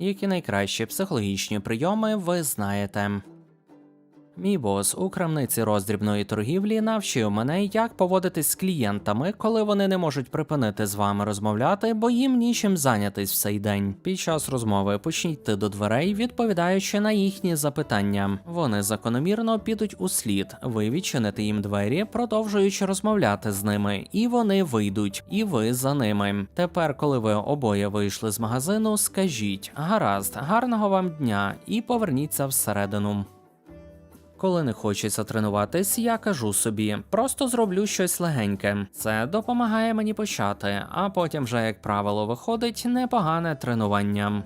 Які найкращі психологічні прийоми ви знаєте? Мій бос у крамниці роздрібної торгівлі навчив мене, як поводитись з клієнтами, коли вони не можуть припинити з вами розмовляти, бо їм нічим зайнятись в цей день. Під час розмови почніть до дверей, відповідаючи на їхні запитання. Вони закономірно підуть у слід. Ви відчините їм двері, продовжуючи розмовляти з ними, і вони вийдуть, і ви за ними. Тепер, коли ви обоє вийшли з магазину, скажіть гаразд, гарного вам дня, і поверніться всередину. Коли не хочеться тренуватись, я кажу собі, просто зроблю щось легеньке. Це допомагає мені почати, а потім вже, як правило, виходить непогане тренування.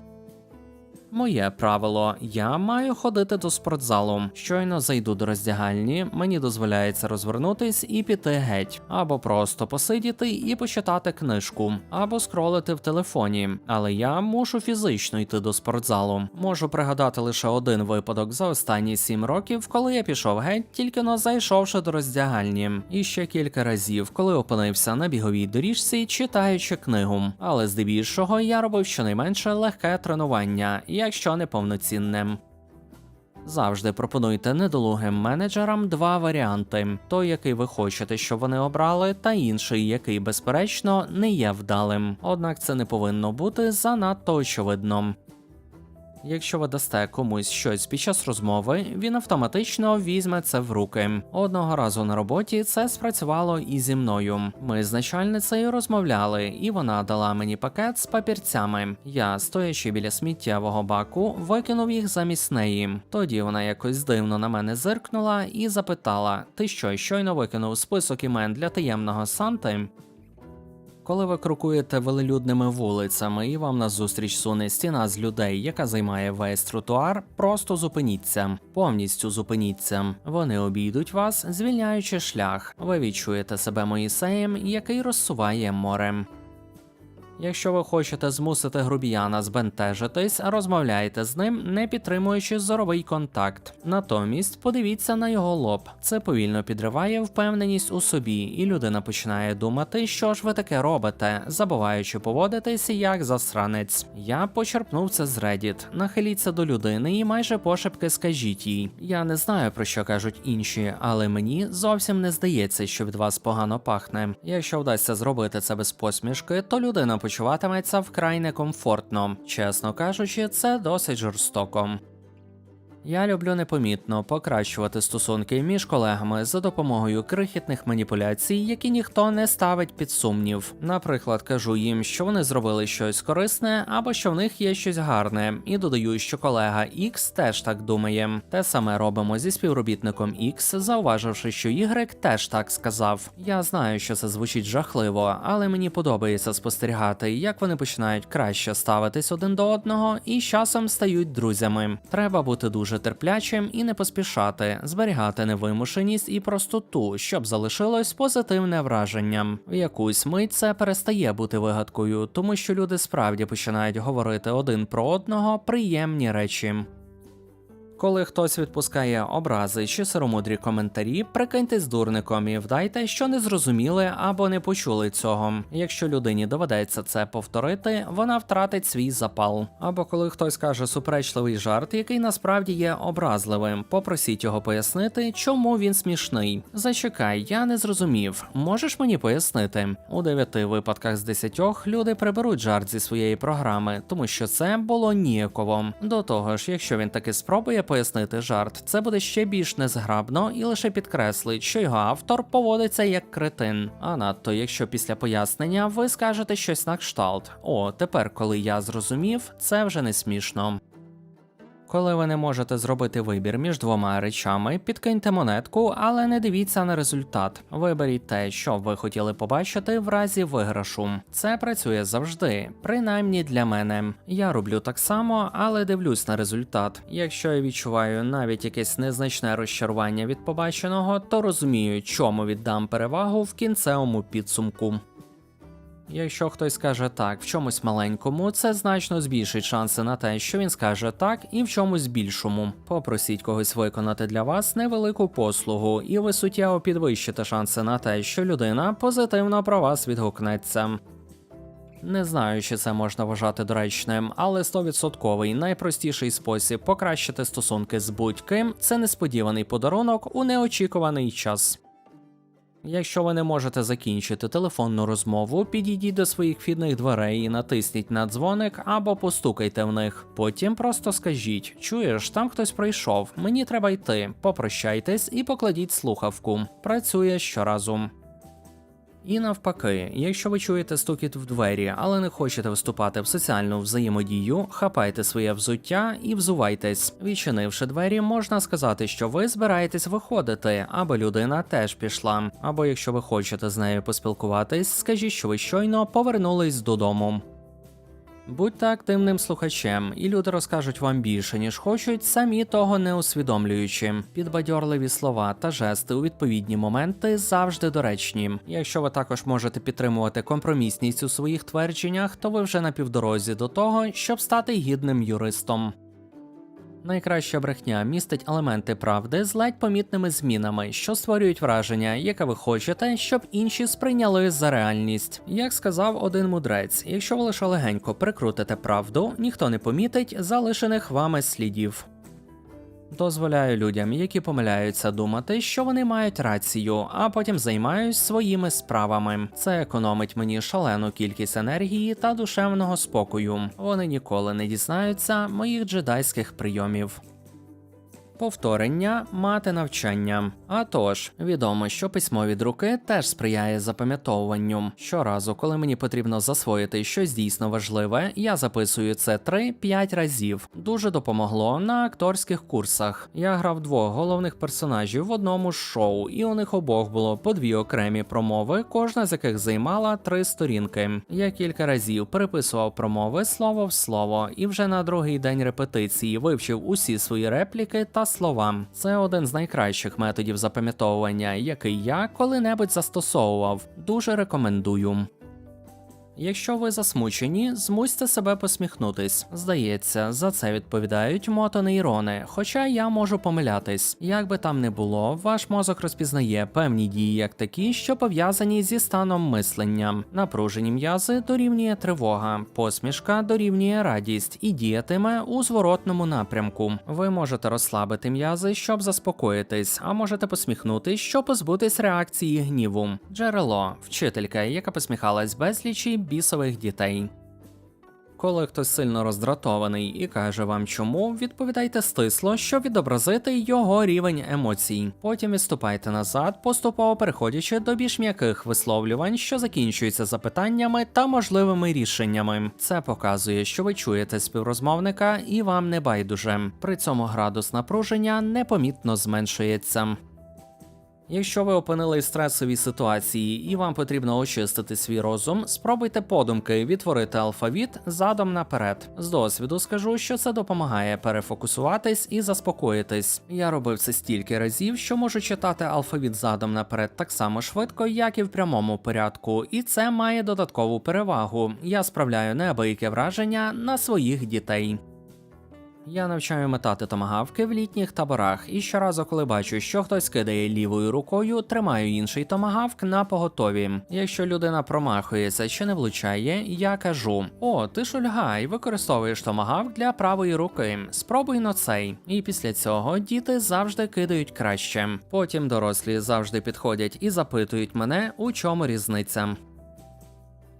Моє правило, я маю ходити до спортзалу. Щойно зайду до роздягальні, мені дозволяється розвернутись і піти геть, або просто посидіти і почитати книжку, або скролити в телефоні. Але я мушу фізично йти до спортзалу. Можу пригадати лише один випадок за останні сім років, коли я пішов геть, тільки но зайшовши до роздягальні, і ще кілька разів, коли опинився на біговій доріжці, читаючи книгу. Але здебільшого я робив щонайменше легке тренування, якщо не повноцінним. Завжди пропонуйте недолугим менеджерам два варіанти: той, який ви хочете, щоб вони обрали, та інший, який, безперечно, не є вдалим. Однак це не повинно бути занадто очевидно. Якщо ви дасте комусь щось під час розмови, він автоматично візьме це в руки. Одного разу на роботі це спрацювало і зі мною. Ми з начальницею розмовляли, і вона дала мені пакет з папірцями. Я, стоячи біля сміттєвого баку, викинув їх замість неї. Тоді вона якось дивно на мене зиркнула і запитала: Ти що, щойно викинув список імен для таємного Санти? Коли ви крокуєте велелюдними вулицями і вам назустріч суне стіна з людей, яка займає весь тротуар, просто зупиніться, повністю зупиніться. Вони обійдуть вас, звільняючи шлях. Ви відчуєте себе Моїсеєм, який розсуває море. Якщо ви хочете змусити грубіяна збентежитись, розмовляйте з ним, не підтримуючи зоровий контакт. Натомість подивіться на його лоб. Це повільно підриває впевненість у собі, і людина починає думати, що ж ви таке робите, забуваючи поводитися як засранець. Я почерпнув це з Reddit. Нахиліться до людини і майже пошепки скажіть їй. Я не знаю про що кажуть інші, але мені зовсім не здається, що від вас погано пахне. Якщо вдасться зробити це без посмішки, то людина почуватиметься вкрай некомфортно. Чесно кажучи, це досить жорстоко. Я люблю непомітно покращувати стосунки між колегами за допомогою крихітних маніпуляцій, які ніхто не ставить під сумнів. Наприклад, кажу їм, що вони зробили щось корисне або що в них є щось гарне, і додаю, що колега X теж так думає. Те саме робимо зі співробітником X, зауваживши, що Y теж так сказав. Я знаю, що це звучить жахливо, але мені подобається спостерігати, як вони починають краще ставитись один до одного і з часом стають друзями. Треба бути дуже терплячим і не поспішати, зберігати невимушеність і простоту, щоб залишилось позитивне враження. В якусь мить це перестає бути вигадкою, тому що люди справді починають говорити один про одного приємні речі. Коли хтось відпускає образи чи сиромудрі коментарі, прикиньтесь дурником і вдайте, що не зрозуміли або не почули цього. Якщо людині доведеться це повторити, вона втратить свій запал. Або коли хтось каже суперечливий жарт, який насправді є образливим, попросіть його пояснити, чому він смішний. Зачекай, я не зрозумів. Можеш мені пояснити? У дев'яти випадках з десятьох люди приберуть жарт зі своєї програми, тому що це було ніяково. До того ж, якщо він таки спробує пояснити жарт, це буде ще більш незграбно і лише підкреслить, що його автор поводиться як кретин. А надто, якщо після пояснення ви скажете щось на кшталт. О, тепер, коли я зрозумів, це вже не смішно. Коли ви не можете зробити вибір між двома речами, підкиньте монетку, але не дивіться на результат. Виберіть те, що ви хотіли побачити в разі виграшу. Це працює завжди, принаймні для мене. Я роблю так само, але дивлюсь на результат. Якщо я відчуваю навіть якесь незначне розчарування від побаченого, то розумію, чому віддам перевагу в кінцевому підсумку. Якщо хтось скаже так в чомусь маленькому, це значно збільшить шанси на те, що він скаже так, і в чомусь більшому. Попросіть когось виконати для вас невелику послугу, і ви суттєво підвищите шанси на те, що людина позитивно про вас відгукнеться. Не знаю, чи це можна вважати доречним, але 100% найпростіший спосіб покращити стосунки з будь-ким це несподіваний подарунок у неочікуваний час. Якщо ви не можете закінчити телефонну розмову, підійдіть до своїх вхідних дверей і натисніть на дзвоник або постукайте в них. Потім просто скажіть: чуєш, там хтось прийшов, мені треба йти. Попрощайтесь і покладіть слухавку. Працює щоразу. І навпаки, якщо ви чуєте стукіт в двері, але не хочете вступати в соціальну взаємодію, хапайте своє взуття і взувайтесь. Відчинивши двері, можна сказати, що ви збираєтесь виходити, аби людина теж пішла. Або якщо ви хочете з нею поспілкуватись, скажіть, що ви щойно повернулись додому. Будьте активним слухачем, і люди розкажуть вам більше, ніж хочуть, самі того не усвідомлюючи. Підбадьорливі слова та жести у відповідні моменти завжди доречні. Якщо ви також можете підтримувати компромісність у своїх твердженнях, то ви вже на півдорозі до того, щоб стати гідним юристом. Найкраща брехня містить елементи правди з ледь помітними змінами, що створюють враження, яке ви хочете, щоб інші сприйняли за реальність. Як сказав один мудрець, якщо ви лише легенько прикрутите правду, ніхто не помітить залишених вами слідів. Дозволяю людям, які помиляються, думати, що вони мають рацію, а потім займаюсь своїми справами. Це економить мені шалену кількість енергії та душевного спокою. Вони ніколи не дізнаються моїх джедайських прийомів. Повторення мати навчання. А тож, відомо, що письмо від руки теж сприяє запам'ятовуванню. Щоразу, коли мені потрібно засвоїти щось дійсно важливе, я записую це 3-5 разів. Дуже допомогло на акторських курсах. Я грав двох головних персонажів в одному з шоу, і у них обох було по дві окремі промови, кожна з яких займала три сторінки. Я кілька разів переписував промови слово в слово, і вже на другий день репетиції вивчив усі свої репліки та слова. Це один з найкращих методів запам'ятовування, який я коли-небудь застосовував. Дуже рекомендую. Якщо ви засмучені, змусьте себе посміхнутись. Здається, за це відповідають мотонейрони, хоча я можу помилятись. Як би там не було, ваш мозок розпізнає певні дії як такі, що пов'язані зі станом мислення. Напружені м'язи дорівнює тривога, посмішка дорівнює радість і діятиме у зворотному напрямку. Ви можете розслабити м'язи, щоб заспокоїтись, а можете посміхнутись, щоб позбутись реакції гніву. Джерело, вчителька, яка посміхалась безлічі бісових дітей. Коли хтось сильно роздратований і каже вам чому, відповідайте стисло, щоб відобразити його рівень емоцій. Потім відступайте назад, поступово переходячи до більш м'яких висловлювань, що закінчуються запитаннями та можливими рішеннями. Це показує, що ви чуєте співрозмовника і вам не байдуже. При цьому градус напруження непомітно зменшується. Якщо ви опинились в стресовій ситуації і вам потрібно очистити свій розум, спробуйте подумки відтворити алфавіт задом наперед. З досвіду скажу, що це допомагає перефокусуватись і заспокоїтись. Я робив це стільки разів, що можу читати алфавіт задом наперед так само швидко, як і в прямому порядку, і це має додаткову перевагу. Я справляю неабияке враження на своїх дітей. Я навчаю метати томагавки в літніх таборах, і щоразу, коли бачу, що хтось кидає лівою рукою, тримаю інший томагавк на поготові. Якщо людина промахується чи не влучає, я кажу: О, ти шульгай, використовуєш томагавк для правої руки. Спробуй на цей. І після цього діти завжди кидають краще. Потім дорослі завжди підходять і запитують мене, у чому різниця.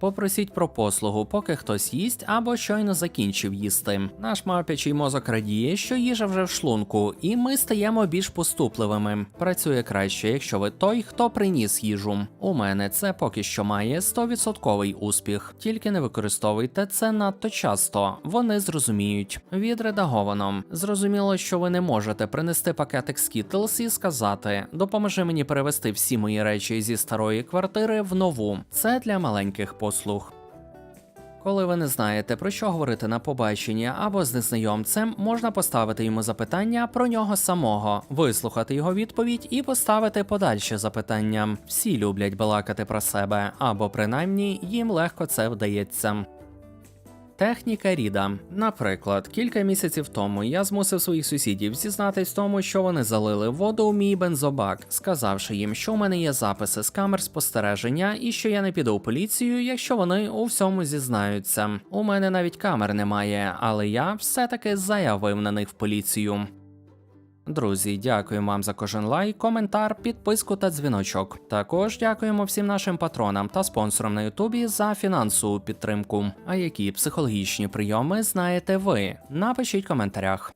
Попросіть про послугу, поки хтось їсть або щойно закінчив їсти. Наш мавпячий мозок радіє, що їжа вже в шлунку, і ми стаємо більш поступливими. Працює краще, якщо ви той, хто приніс їжу. У мене це поки що має 100% успіх. Тільки не використовуйте це надто часто. Вони зрозуміють. Відредаговано. Зрозуміло, що ви не можете принести пакетик Skittles і сказати: допоможи мені перевести всі мої речі зі старої квартири в нову. Це для маленьких послуг. Коли ви не знаєте про що говорити на побаченні або з незнайомцем, можна поставити йому запитання про нього самого, вислухати його відповідь і поставити подальше запитання. Всі люблять балакати про себе, або принаймні їм легко це вдається. Техніка Ріда. Наприклад, кілька місяців тому я змусив своїх сусідів зізнатись в тому, що вони залили воду у мій бензобак, сказавши їм, що у мене є записи з камер спостереження і що я не піду в поліцію, якщо вони у всьому зізнаються. У мене навіть камер немає, але я все-таки заявив на них в поліцію. Друзі, дякуємо вам за кожен лайк, коментар, підписку та дзвіночок. Також дякуємо всім нашим патронам та спонсорам на Ютубі за фінансову підтримку. А які психологічні прийоми знаєте ви? Напишіть в коментарях.